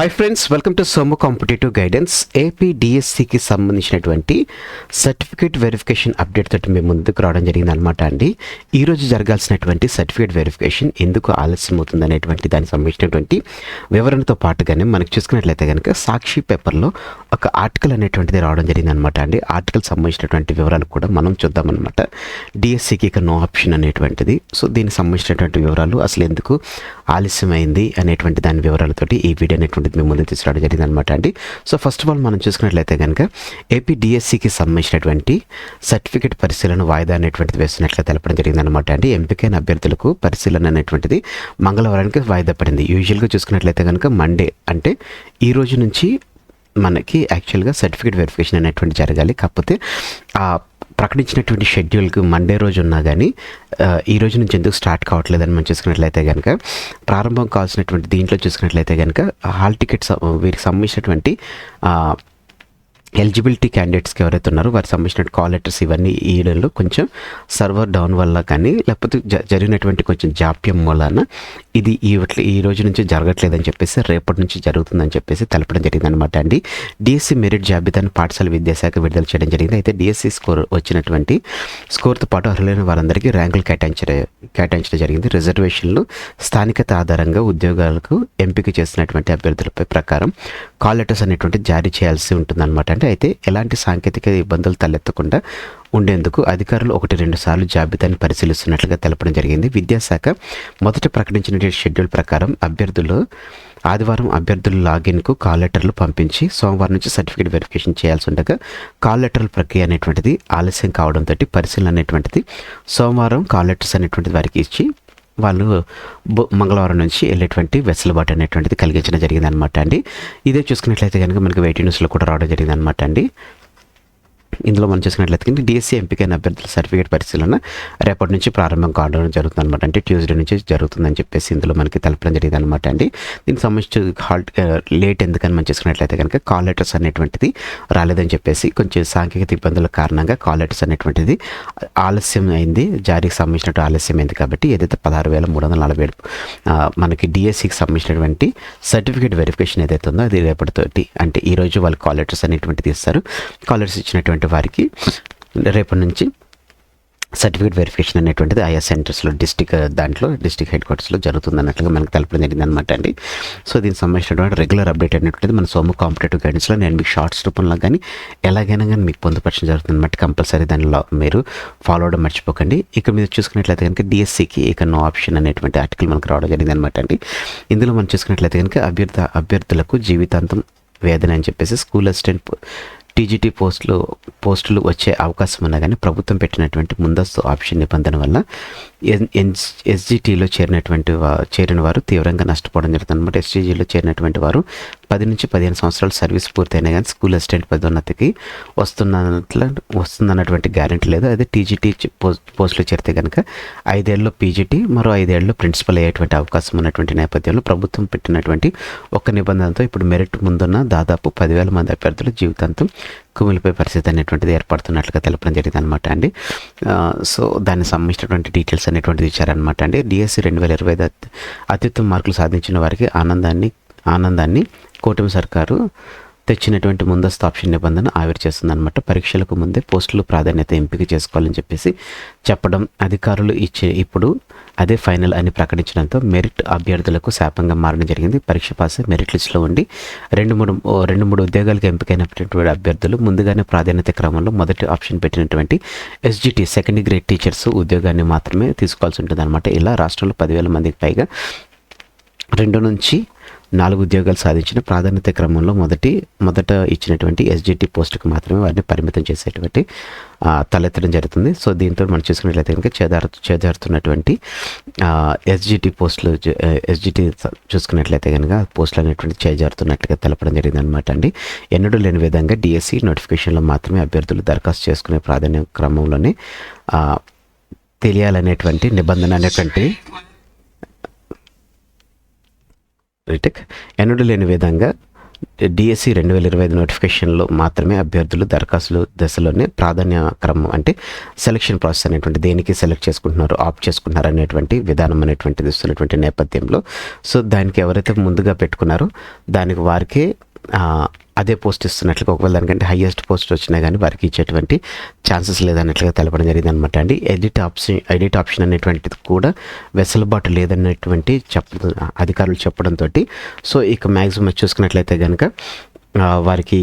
Hi friends welcome to Somu competitive guidance AP డిఎస్సికి సంబంధించినటువంటి certificate verification update తోటి మేము ముందుకు రావడం జరిగింది అనమాట అండి. ఈ రోజు జరగాల్సినటువంటి సర్టిఫికేట్ వెరిఫికేషన్ ఎందుకు ఆలస్యం అవుతుంది అనేటువంటి దానికి సంబంధించినటువంటి వివరణతో పాటుగానే మనకు చూసుకున్నట్లయితే కనుక సాక్షి పేపర్లో ఒక ఆర్టికల్ అనేటువంటిది రావడం జరిగింది అనమాట అండి. ఆర్టికల్ సంబంధించినటువంటి వివరాలు కూడా మనం చూద్దామన్నమాట. డిఎస్సికి ఇక నో ఆప్షన్ అనేటువంటిది. సో దీనికి సంబంధించినటువంటి వివరాలు అసలు ఎందుకు ఆలస్యమైంది అనేటువంటి దాని వివరాలతోటి ఈ వీడియో అనేటువంటి మేము ముందు తీసుకురావడం జరిగింది అనమాట అండి. సో ఫస్ట్ ఆఫ్ ఆల్ మనం చూసుకున్నట్లయితే కనుక ఏపీ డిఎస్సికి సంబంధించినటువంటి సర్టిఫికేట్ పరిశీలన వాయిదా అనేటువంటిది వేస్తున్నట్లుగా తెలపడం జరిగింది అనమాట అండి. ఎంపికైన అభ్యర్థులకు పరిశీలన అనేటువంటిది మంగళవారానికి వాయిదా పడింది. యూజువల్గా చూసుకున్నట్లయితే కనుక మండే అంటే ఈ రోజు నుంచి మనకి యాక్చువల్గా సర్టిఫికేట్ వెరిఫికేషన్ అనేటువంటి జరగాలి. కాకపోతే ఆ ప్రకటించినటువంటి షెడ్యూల్కి మండే రోజు ఉన్నా కానీ ఈ రోజు నుంచి ఎందుకు స్టార్ట్ కావట్లేదని మనం చూసుకున్నట్లయితే కనుక ప్రారంభం కావాల్సినటువంటి దీంట్లో చూసుకున్నట్లయితే కనుక హాల్ టికెట్స్ వీరికి సంబంధించినటువంటి ఎలిజిబిలిటీ క్యాండిడేట్స్కి ఎవరైతే ఉన్నారో వారికి సంబంధించిన కాల్ లెటర్స్ ఇవన్నీ ఇవ్వడంలో కొంచెం సర్వర్ డౌన్ వల్ల కానీ లేకపోతే జ- జరిగినటువంటి కొంచెం జాప్యం వలన ఇది ఈ ఈ రోజు నుంచి జరగట్లేదని చెప్పేసి రేపటి నుంచి జరుగుతుందని చెప్పేసి తెలపడం జరిగింది అనమాట అండి డిఎస్సి మెరిట్ జాబితాను పాఠశాల విద్యాశాఖ విడుదల చేయడం జరిగింది. అయితే డిఎస్సి స్కోర్ వచ్చినటువంటి స్కోర్తో పాటు అర్హులైన వారందరికీ ర్యాంకులు కేటాయించడం కేటాయించడం జరిగింది. రిజర్వేషన్లు స్థానికత ఆధారంగా ఉద్యోగాలకు ఎంపిక చేసినటువంటి అభ్యర్థులపై ప్రకారం కాల్ లెటర్స్ అనేటువంటి జారీ చేయాల్సి ఉంటుందన్నమాట. అంటే అయితే ఎలాంటి సాంకేతిక ఇబ్బందులు తలెత్తకుండా ఉండేందుకు అధికారులు ఒకటి రెండు సార్లు జాబితాని పరిశీలిస్తున్నట్లుగా తెలపడం జరిగింది. విద్యాశాఖ మొదట ప్రకటించిన షెడ్యూల్ ప్రకారం అభ్యర్థులు ఆదివారం అభ్యర్థుల లాగిన్కు కాల్ లెటర్లు పంపించి సోమవారం నుంచి సర్టిఫికేట్ వెరిఫికేషన్ చేయాల్సి ఉండగా కాల్ లెటర్ల ప్రక్రియ అనేటువంటిది ఆలస్యం కావడంతో పరిశీలన అనేటువంటిది సోమవారం కాల్ లెటర్స్ అనేటువంటిది వారికి ఇచ్చి వాళ్ళు మంగళవారం నుంచి వెళ్ళేటువంటి వెసులుబాటు అనేటువంటిది కలిగించడం జరిగింది అనమాట అండి. ఇదే చూసుకున్నట్లయితే కనుక మనకి వెయిట్ న్యూస్లో కూడా రావడం జరిగింది అనమాట అండి. ఇందులో మనం చూసుకున్నట్లయితే డిఎస్సీ ఎంపికైన అభ్యర్థుల సర్టిఫికేట్ పరిశీలన రేపటి నుంచి ప్రారంభం కావడం జరుగుతుంది అనమాట అంటే ట్యూస్డే నుంచి జరుగుతుందని చెప్పేసి ఇందులో మనకి తెలపడం జరిగింది అనమాట అండి. దీనికి సంబంధించి హాల్ట్ లేట్ ఎందుకని మనం చూసుకున్నట్లయితే కనుక కాల్ లెటర్స్ అనేటువంటిది రాలేదని చెప్పేసి కొంచెం సాంకేతిక ఇబ్బందుల కారణంగా కాల్ లెటర్స్ అనేటువంటిది ఆలస్యం అయింది. జారీకి సంబంధించినట్టు ఆలస్యం అయింది కాబట్టి ఏదైతే పదహారు వేల మూడు వందల నలభై ఏడు మనకి డిఎస్సికి సంబంధించినటువంటి సర్టిఫికేట్ వెరిఫికేషన్ ఏదైతే ఉందో అది రేపటితోటి అంటే ఈ రోజు వాళ్ళు కాల్ లెటర్స్ అనేటువంటిది ఇస్తారు. కాల్ లెటర్స్ ఇచ్చినటువంటి వారికి రేపటి నుంచి సర్టిఫికేట్ వెరిఫికేషన్ అనేటువంటిది ఆయా సెంటర్స్లో డిస్టిక్ దాంట్లో డిస్టిక్ హెడ్ క్వార్టర్స్లో జరుగుతుంది అన్నట్లుగా మనకు తెలపడం జరిగింది అనమాట అండి. సో దీనికి సంబంధించినటువంటి రెగ్యులర్ అప్డేట్ అనేటువంటిది మన సోము కాంపిటేటివ్ గైడెన్స్లో నేను మీకు షార్ట్స్ రూపంలో కానీ ఎలాగైనా కానీ మీకు పొందుపరచడం జరుగుతుంది అనమాట కంపల్సరీ దానిలో మీరు ఫాలో అవడం మర్చిపోకండి. ఇక మీరు చూసుకున్నట్లయితే కనుక డిఎస్సికి ఇక నో ఆప్షన్ అనేటువంటి ఆర్టికల్ మనకు రావడం జరిగింది అనమాట అండి. ఇందులో మనం చూసుకున్నట్లయితే కనుక అభ్యర్థ అభ్యర్థులకు జీవితాంతం వేదన అని చెప్పేసి స్కూల్ అసిస్టెంట్ టీజీటీ పోస్టులు పోస్టులు వచ్చే అవకాశం ఉన్నా కానీ ప్రభుత్వం పెట్టినటువంటి ముందస్తు ఆప్షన్ నిబంధన వల్ల ఎస్జిటీలో చేరినటువంటి చేరిన వారు తీవ్రంగా నష్టపోవడం జరుగుతుంది అనమాట ఎస్జిజిలో చేరినటువంటి వారు పది నుంచి పదిహేను సంవత్సరాలు సర్వీస్ పూర్తయినా కానీ స్కూల్ అసిస్టెంట్ పదోన్నతికి వస్తున్నట్ల వస్తుందన్నటువంటి గ్యారెంటీ లేదు. అదే టీజీటీ పోస్టులు చేరితే కనుక ఐదేళ్ళలో పీజీటీ మరో ఐదేళ్ళలో ప్రిన్సిపల్ అయ్యేటువంటి అవకాశం ఉన్నటువంటి నేపథ్యంలో ప్రభుత్వం పెట్టినటువంటి ఒక నిబంధనతో ఇప్పుడు మెరిట్ ముందున్న దాదాపు పదివేల మంది అభ్యర్థులు జీవితాంతం కుమిలిపోయే పరిస్థితి అనేటువంటిది ఏర్పడుతున్నట్లుగా తెలపడం జరిగింది అనమాట అండి సో దానికి సంబంధించినటువంటి డీటెయిల్స్ అనేటువంటిది ఇచ్చారనమాట అండి. డిఎస్సి రెండు వేల ఇరవై అత్యుత్తమ మార్కులు సాధించిన వారికి ఆనందాన్ని ఆనందాన్ని కూటమి సర్కారు తెచ్చినటువంటి ముందస్తు ఆప్షన్ నిబంధన ఆవిరి చేస్తుందన్నమాట. పరీక్షలకు ముందే పోస్టులు ప్రాధాన్యత ఎంపిక చేసుకోవాలని చెప్పేసి చెప్పడం అధికారులు ఇచ్చే ఇప్పుడు అదే ఫైనల్ అని ప్రకటించడంతో మెరిట్ అభ్యర్థులకు శాపంగా మారడం జరిగింది. పరీక్ష పాస్ మెరిట్ లిస్టులో ఉండి రెండు మూడు రెండు మూడు ఉద్యోగాలకు ఎంపికైనటువంటి అభ్యర్థులు ముందుగానే ప్రాధాన్యత క్రమంలో మొదటి ఆప్షన్ పెట్టినటువంటి ఎస్జిటి సెకండ్ గ్రేడ్ టీచర్స్ ఉద్యోగాన్ని మాత్రమే తీసుకోవాల్సి ఉంటుంది అనమాట ఇలా రాష్ట్రంలో పదివేల మందికి పైగా రెండు నుంచి నాలుగు ఉద్యోగాలు సాధించిన ప్రాధాన్యత క్రమంలో మొదటి మొదట ఇచ్చినటువంటి ఎస్జిటి పోస్టుకు మాత్రమే వారిని పరిమితం చేసేటువంటి తలెత్తడం జరుగుతుంది. సో దీంతో మనం చూసుకున్నట్లయితే కనుక చేదారు చేదారుతున్నటువంటి ఎస్జిటి పోస్టులు ఎస్జిటి చూసుకున్నట్లయితే కనుక పోస్టులు అనేటువంటి చేజారుతున్నట్లుగా తెలపడం జరిగింది అనమాట అండి. ఎన్నడూ లేని విధంగా డిఎస్సి నోటిఫికేషన్లో మాత్రమే అభ్యర్థులు దరఖాస్తు చేసుకునే ప్రాధాన్య క్రమంలోనే తెలియాలనేటువంటి నిబంధన అనేటువంటి రిటెక్ ఎన్నడూ లేని విధంగా డిఎస్సి రెండు వేల ఇరవై ఐదు నోటిఫికేషన్లో మాత్రమే అభ్యర్థులు దరఖాస్తులు దశలోనే ప్రాధాన్య క్రమం అంటే సెలక్షన్ ప్రాసెస్ అనేటువంటి దేనికి సెలెక్ట్ చేసుకుంటున్నారు ఆప్ట్ చేసుకుంటున్నారు అనేటువంటి విధానం అనేటువంటిది ఇస్తున్నటువంటి నేపథ్యంలో. సో దానికి ఎవరైతే ముందుగా పెట్టుకున్నారో దానికి వారికే అదే పోస్ట్ ఇస్తున్నట్లుగా ఒకవేళ దానికంటే హైయెస్ట్ పోస్ట్ వచ్చినా కానీ వారికి ఇచ్చేటువంటి ఛాన్సెస్ లేదన్నట్లుగా తెలపడం జరిగింది అనమాట అండి. ఎడిట్ ఆప్షన్ ఎడిట్ ఆప్షన్ అనేటువంటిది కూడా వెసులుబాటు లేదన్నటువంటి చెప్ప అధికారులు చెప్పడంతో సో ఇక మ్యాక్సిమం చూసుకున్నట్లయితే కనుక వారికి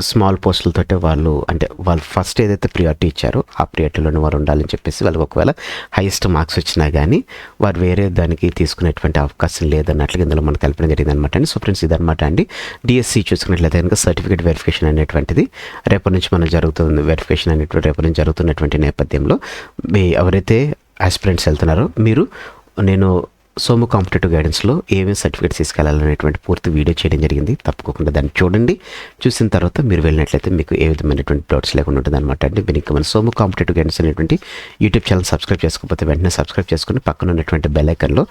స్మాల్ పోస్టులతోటే వాళ్ళు అంటే వాళ్ళు ఫస్ట్ ఏదైతే ప్రియారిటీ ఇచ్చారో ఆ ప్రియారిటీలోనే వారు ఉండాలని చెప్పేసి వాళ్ళకి ఒకవేళ హైయెస్ట్ మార్క్స్ వచ్చినా కానీ వారు వేరే దానికి తీసుకునేటువంటి అవకాశం లేదన్నట్లుగా ఇందులో మనకు కల్పన జరిగింది అనమాట అండి. సో ఫ్రెండ్స్ ఇదనమాట అండి. డిఎస్సి చూసుకున్నట్లయితే కనుక సర్టిఫికేట్ వెరిఫికేషన్ అనేటువంటిది రేపటి నుంచి మనం జరుగుతుంది వెరిఫికేషన్ అనేటువంటి రేపటి నుంచి జరుగుతున్నటువంటి నేపథ్యంలో మీ ఎవరైతే ఆస్పిరెంట్స్ వెళ్తున్నారో మీరు నేను సోము కాంపిటేటివ్ గైడెన్స్లో ఏమేమి సర్టిఫికేట్స్ తీసుకెళ్ళాలనేటువంటి పూర్తి వీడియో చేయడం జరిగింది. తప్పకుండా దాన్ని చూడండి. చూసిన తర్వాత మీరు వెళ్ళినట్లయితే మీకు ఏ విధమైనటువంటి డౌట్స్ లేకుండా ఉంటుంది అనమాట అండి. మీరు ఇంకా మన సోము కాంపిటేటివ్ గైడెన్స్ అనేటువంటి యూట్యూబ్ ఛానల్ సబ్స్క్రైబ్ చేసుకోకపోతే వెంటనే సబ్స్క్రైబ్ చేసుకుని పక్కన ఉన్నటువంటి బెల్ ఐకన్లో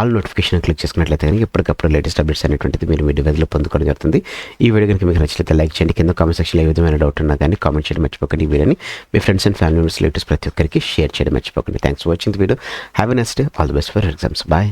ఆల్ నోటిఫికేషన్ క్లిక్ చేసుకున్నట్లయితే కనుక ఎప్పటికప్పుడు లేటెస్ట్ అప్డేట్స్ అనేటువంటిది మీరు మీ డివైజ్లో పొందుకోవడం జరుగుతుంది. ఈ వీడియో కనుక మీకు నచ్చితే లైక్ చేయండి. కింద కామెంట్ సెక్షన్లో ఏ విధమైన డౌట్ ఉన్నా కానీ కామెంట్ చేయడం మర్చిపోకండి. ఈ వీడియోని మీ friends and family members latest ప్రతి ఒక్కరికి షేర్ చేయడం మర్చిపోకండి. Thanks for watching the video. Have a next all the best for exams. Bye.